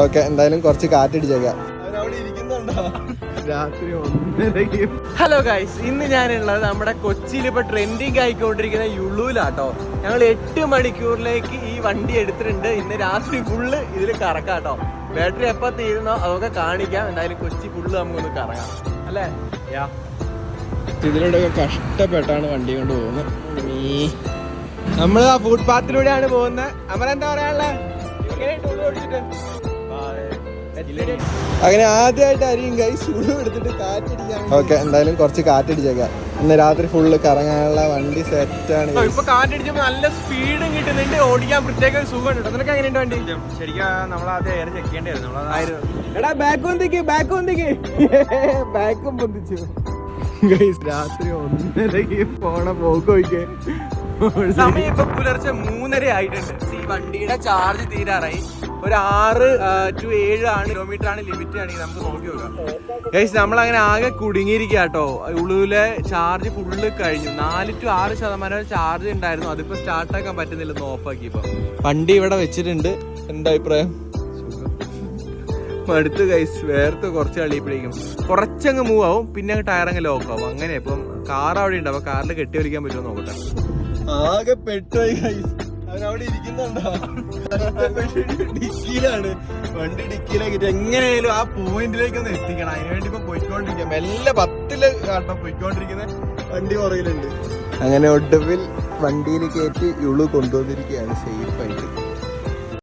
Okay എന്തായാലും കുറച്ച് കാറ്റടിച്ചേക്കാം. Hello guys ഇന്ന് ഞാനുള്ളത് നമ്മുടെ കൊച്ചിയിൽ ഇപ്പൊ ട്രെൻഡിങ് ആയിക്കൊണ്ടിരിക്കുന്ന യുള്ളൂലാട്ടോ ഞങ്ങൾ എട്ട് മണിക്കൂറിലേക്ക് ഈ വണ്ടി എടുത്തിട്ടുണ്ട്. ഇന്ന് രാത്രി ഫുള്ള് ഇതിൽ കറക്കാട്ടോ. ബാറ്ററി എപ്പ തീരുന്നോ അതൊക്കെ കാണിക്കാം. എന്തായാലും കൊച്ചി ഫുള്ള് നമുക്കൊന്ന് കറങ്ങാം. അല്ലേ? ഇതിലൂടെ കഷ്ടപ്പെട്ടാണ് വണ്ടി കൊണ്ട് പോകുന്നത്. നമ്മൾ ആ ഫുഡ് പാത്തിലൂടെയാണ് പോകുന്നത്. അമര എന്താ പറയാനുള്ളത് അങ്ങനെ ആദ്യമായിട്ട് അരിയും കൈ ചൂട് എടുത്തിട്ട് കാറ്റടിക്കാൻ ഓക്കെ എന്തായാലും കുറച്ച് കാറ്റടിച്ചേക്കാം. ഇന്ന് രാത്രി ഫുള്ള് കറങ്ങാനുള്ള വണ്ടി സെറ്റാണ് ഇപ്പൊ കാറ്റടിച്ചപ്പോ നല്ല സ്പീഡും കിട്ടുന്നുണ്ട് ഓടിക്കാൻ പ്രത്യേക ഒരു സുഖം ഉണ്ട് എങ്ങനെയുണ്ട് വണ്ടി? ശരിക്കും നമ്മൾ ആദ്യം എയർ ചെക്ക് ചെയ്യേണ്ടിയിരുന്നു എടാ ബാക്ക് പൊന്തിക്ക് ബാക്ക് പൊന്തിക്ക്. ബാക്കും പൊന്തിച്ചു. രാത്രി ഒന്നരക്ക് പോണ പോക്കോയ്ക്ക് സമയം ഇപ്പൊ പുലർച്ചെ മൂന്നര ആയിട്ടുണ്ട്. ഈ വണ്ടിയുടെ ചാർജ് തീരാറായി. ഒരു ആറ് ടു ഏഴ് ആണ് കിലോമീറ്റർ ആണ് ലിമിറ്റ് ആണെങ്കിൽ നമുക്ക് നോക്കി നോക്കാം. ഗൈസ് നമ്മൾ അങ്ങനെ ആകെ കുടുങ്ങിയിരിക്കുക കേട്ടോ ഉളുവിലെ ചാർജ് ഫുള്ള് കഴിഞ്ഞു. നാല് ടു ആറ് ശതമാനം ചാർജ് ഉണ്ടായിരുന്നു. അതിപ്പോ സ്റ്റാർട്ട് ആക്കാൻ പറ്റുന്നില്ല ഓഫ് ആക്കി ഇപ്പൊ. വണ്ടി ഇവിടെ വെച്ചിട്ടുണ്ട്. എന്താ അഭിപ്രായം? അടുത്ത് ഗൈസ് വേർത്ത് കുറച്ച് കളിയപ്പോഴേക്കും കുറച്ചങ്ങ് മൂവ് ആവും പിന്നെ അങ്ങ് ടയർ അങ്ങ് ലോക്ക് ആവും. അങ്ങനെ ഇപ്പം കാർ അവിടെ ഉണ്ട്. അപ്പൊ കാറിൽ കെട്ടി വലിക്കാൻ പറ്റുമോ നോക്കട്ടെ. ആകെ പെട്ടുപോയി അവൻ അവനവിടെ ഇരിക്കുന്നുണ്ടോ? ഡിക്കിയിലാണ് വണ്ടി ഡിക്കിയിലാക്കിട്ട് എങ്ങനെയായാലും ആ പോയിന്റിലേക്ക് ഒന്ന് എത്തിക്കണം. അതിനുവേണ്ടി ഇപ്പൊ പോയിക്കൊണ്ടിരിക്കുക മെല്ലെ പത്തിൽ കാട്ടം പോയിക്കൊണ്ടിരിക്കുന്ന. വണ്ടി പുറകിലുണ്ട്. അങ്ങനെ ഒടുവിൽ വണ്ടിയിൽ കയറ്റി ഇളു കൊണ്ടുവന്നിരിക്കുകയാണ് സേഫ് ആയിട്ട്.